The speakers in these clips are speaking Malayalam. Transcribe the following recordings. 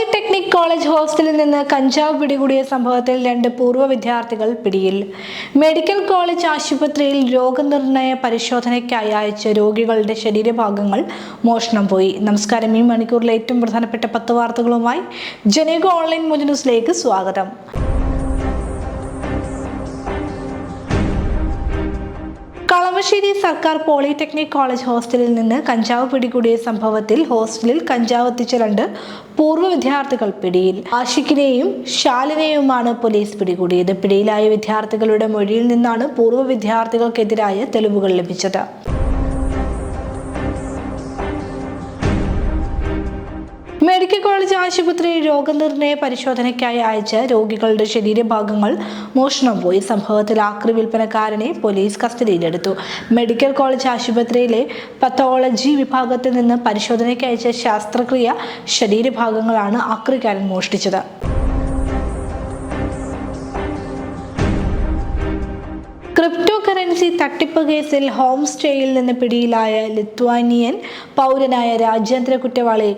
പോളിടെക്നിക് കോളേജ് ഹോസ്റ്റലിൽ നിന്ന് കഞ്ചാവ് പിടികൂടിയ സംഭവത്തിൽ രണ്ട് പൂർവ വിദ്യാർത്ഥികൾ പിടിയിൽ. മെഡിക്കൽ കോളേജ് ആശുപത്രിയിൽ രോഗനിർണയ പരിശോധനയ്ക്കായി അയച്ച രോഗികളുടെ ശരീരഭാഗങ്ങൾ മോഷണം പോയി. നമസ്കാരം. ഈ മണിക്കൂറിലെ ഏറ്റവും പ്രധാനപ്പെട്ട പത്ത് വാർത്തകളുമായി ജനേക ഓൺലൈൻ മുജ് ന്യൂസിലേക്ക് സ്വാഗതം. കളമശ്ശേരി സർക്കാർ പോളിടെക്നിക് കോളേജ് ഹോസ്റ്റലിൽ നിന്ന് കഞ്ചാവ് പിടികൂടിയ സംഭവത്തിൽ ഹോസ്റ്റലിൽ കഞ്ചാവ് എത്തിച്ച രണ്ട് പൂർവ വിദ്യാർത്ഥികൾ പിടിയിൽ. ആഷിഖിനെയും ഷാലിനെയുമാണ് പോലീസ് പിടികൂടിയത്. പിടിയിലായ വിദ്യാർത്ഥികളുടെ മൊഴിയിൽ നിന്നാണ് പൂർവ വിദ്യാർത്ഥികൾക്കെതിരായ തെളിവുകൾ ലഭിച്ചത്. മെഡിക്കൽ കോളേജ് ആശുപത്രി രോഗനിർണയ പരിശോധനയ്ക്കായി അയച്ച രോഗികളുടെ ശരീരഭാഗങ്ങൾ മോഷണം പോയി. സംഭവത്തിൽ ആക്രി വിൽപ്പനക്കാരനെ പോലീസ് കസ്റ്റഡിയിലെടുത്തു. മെഡിക്കൽ കോളേജ് ആശുപത്രിയിലെ പത്തോളജി വിഭാഗത്തിൽ നിന്ന് പരിശോധനയ്ക്ക് അയച്ച ശാസ്ത്രക്രിയ ശരീരഭാഗങ്ങളാണ് ആക്രിക്കാരൻ മോഷ്ടിച്ചത്. ക്രിപ്റ്റോ കറൻസി തട്ടിപ്പ് കേസിൽ ഹോം സ്റ്റേയിൽ നിന്ന് പിടിയിലായ ലിത്വാനിയൻ പൗരനായ രാജ്യാന്തര കുറ്റവാളി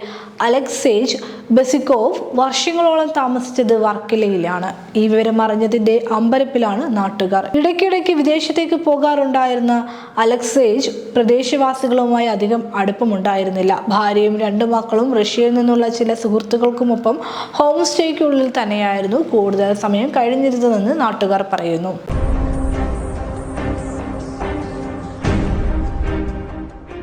അലക്സേജ് ബസിക്കോവ് വർഷങ്ങളോളം താമസിച്ചത് വർക്കലയിലാണ്. ഈ വിവരം അറിഞ്ഞതിന്റെ അമ്പരപ്പിലാണ് നാട്ടുകാർ. ഇടയ്ക്കിടയ്ക്ക് വിദേശത്തേക്ക് പോകാറുണ്ടായിരുന്ന അലക്സേജ് പ്രദേശവാസികളുമായി അധികം അടുപ്പമുണ്ടായിരുന്നില്ല. ഭാര്യയും രണ്ടു മക്കളും റഷ്യയിൽ നിന്നുള്ള ചില സുഹൃത്തുക്കൾക്കുമൊപ്പം ഹോം സ്റ്റേക്കുള്ളിൽ തന്നെയായിരുന്നു കൂടുതൽ സമയം കഴിഞ്ഞിരുന്നതെന്ന് നാട്ടുകാർ പറയുന്നു.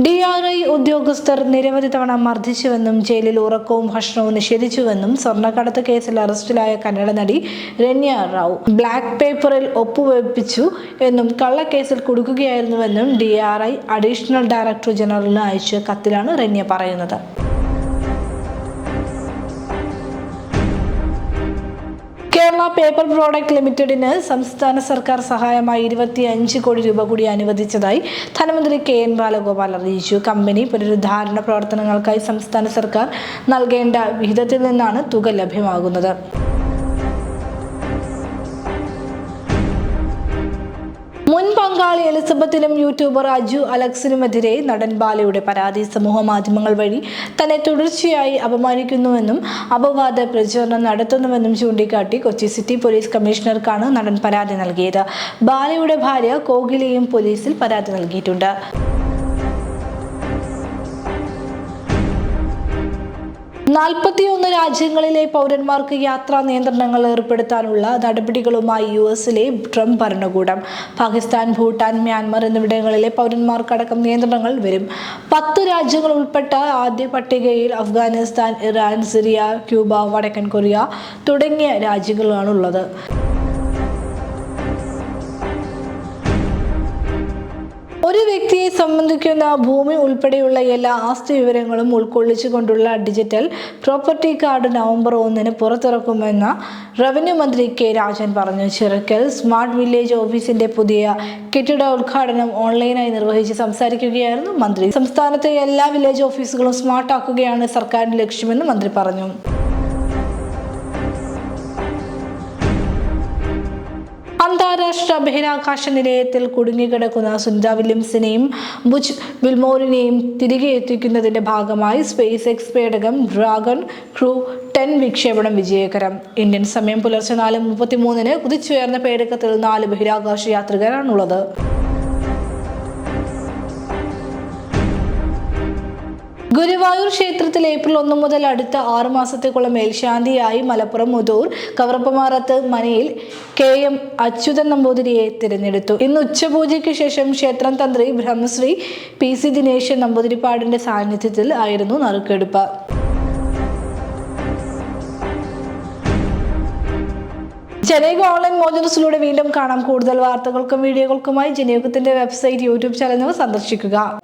ഡി ആർ ഐ ഉദ്യോഗസ്ഥർ നിരവധി തവണ മർദ്ദിച്ചുവെന്നും ജയിലിൽ ഉറക്കവും ഭക്ഷണവും നിഷേധിച്ചുവെന്നും സ്വർണക്കടത്ത് കേസിൽ അറസ്റ്റിലായ കന്നഡ നടി രണ്യ റാവു ബ്ലാക്ക് പേപ്പറിൽ ഒപ്പുവെപ്പിച്ചു എന്നും കള്ളക്കേസിൽ കുടുക്കുകയായിരുന്നുവെന്നും D R I additional director ജനറലിന് അയച്ച കത്തിലാണ് രണ്യ പറയുന്നത്. കേരള പേപ്പർ പ്രോഡക്റ്റ് ലിമിറ്റഡിന് സംസ്ഥാന സർക്കാർ സഹായമായി ഇരുപത്തി അഞ്ച് കോടി രൂപ കൂടി അനുവദിച്ചതായി ധനമന്ത്രി കെ എൻ ബാലഗോപാൽ അറിയിച്ചു. കമ്പനി പുനരുദ്ധാരണ പ്രവർത്തനങ്ങൾക്കായി സംസ്ഥാന സർക്കാർ നൽകേണ്ട വിഹിതത്തിൽ നിന്നാണ് തുക ലഭ്യമാകുന്നത്. മുൻ പങ്കാളി എലിസബത്തിനും യൂട്യൂബർ അജു അലക്സിനുമെതിരെ നടൻ ബാലയുടെ പരാതി സമൂഹ മാധ്യമങ്ങൾ വഴി തന്നെ തുടർച്ചയായി അപമാനിക്കുന്നുവെന്നും അപവാദ പ്രചരണം നടത്തുന്നുവെന്നും ചൂണ്ടിക്കാട്ടി കൊച്ചി സിറ്റി പോലീസ് കമ്മീഷണർക്കാണ് നടൻ പരാതി നൽകിയത്. ബാലയുടെ ഭാര്യ കോകിലയും പോലീസിൽ പരാതി നൽകിയിട്ടുണ്ട്. നാൽപ്പത്തിയൊന്ന് രാജ്യങ്ങളിലെ പൗരന്മാർക്ക് യാത്രാ നിയന്ത്രണങ്ങൾ ഏർപ്പെടുത്താനുള്ള നടപടികളുമായി യു എസിലെ ട്രംപ് ഭരണകൂടം. പാകിസ്ഥാൻ ഭൂട്ടാൻ മ്യാൻമർ എന്നിവിടങ്ങളിലെ പൗരന്മാർക്കടക്കം നിയന്ത്രണങ്ങൾ വരും. പത്ത് രാജ്യങ്ങൾ ഉൾപ്പെട്ട ആദ്യ പട്ടികയിൽ അഫ്ഗാനിസ്ഥാൻ ഇറാൻ സിറിയ ക്യൂബ വടക്കൻ കൊറിയ തുടങ്ങിയ രാജ്യങ്ങളാണുള്ളത്. ഒരു വ്യക്തിയെ സംബന്ധിക്കുന്ന ഭൂമി ഉൾപ്പെടെയുള്ള എല്ലാ ആസ്തി വിവരങ്ങളും ഉൾക്കൊള്ളിച്ചുകൊണ്ടുള്ള ഡിജിറ്റൽ പ്രോപ്പർട്ടി കാർഡ് നവംബർ ഒന്നിന് പുറത്തിറക്കുമെന്ന് റവന്യൂ മന്ത്രി കെ രാജൻ പറഞ്ഞു. ചിറക്കൽ സ്മാർട്ട് വില്ലേജ് ഓഫീസിന്റെ പുതിയ കെട്ടിട ഉദ്ഘാടനം ഓൺലൈനായി നിർവഹിച്ച് സംസാരിക്കുകയായിരുന്നു മന്ത്രി. സംസ്ഥാനത്തെ എല്ലാ വില്ലേജ് ഓഫീസുകളും സ്മാർട്ട് ആക്കുകയാണ് സർക്കാരിന്റെ ലക്ഷ്യമെന്ന് മന്ത്രി പറഞ്ഞു. അന്താരാഷ്ട്ര ബഹിരാകാശ നിലയത്തിൽ കുടുങ്ങിക്കിടക്കുന്ന സുനിത വില്യംസിനെയും ബുജ് വിൽമോറിനെയും തിരികെ എത്തിക്കുന്നതിന്റെ ഭാഗമായി സ്പേസ് എക്സ് പേടകം ഡ്രാഗൺ ക്രൂ ടെൻ വിക്ഷേപണം വിജയകരം. ഇന്ത്യൻ സമയം പുലർച്ചെ നാല് മുപ്പത്തിമൂന്നിന് കുതിച്ചുയർന്ന പേടകത്തിൽ നാല് ബഹിരാകാശ യാത്രികരാണുള്ളത്. ഗുരുവായൂർ ക്ഷേത്രത്തിൽ ഏപ്രിൽ ഒന്ന് മുതൽ അടുത്ത ആറു മാസത്തേക്കുള്ള മേൽശാന്തിയായി മലപ്പുറം മുതൂർ കവറപ്പമാറത്ത് മനയിൽ കെ എം അച്യുതൻ നമ്പൂതിരിയെ തിരഞ്ഞെടുത്തു. ഇന്ന് ഉച്ചപൂജയ്ക്ക് ശേഷം ക്ഷേത്രം തന്ത്രി ബ്രഹ്മശ്രീ പി സി ദിനേശൻ നമ്പൂതിരിപ്പാടിന്റെ സാന്നിധ്യത്തിൽ ആയിരുന്നു നറുക്കെടുപ്പ്. ജനയുഗ ഓൺലൈൻ മോജനസിലൂടെ വീണ്ടും കാണാം കൂടുതൽ വാർത്തകൾക്കും വീഡിയോകൾക്കുമായി ജനയുഗത്തിന്റെ വെബ്സൈറ്റ് യൂട്യൂബ് ചാനൽ സന്ദർശിക്കുക.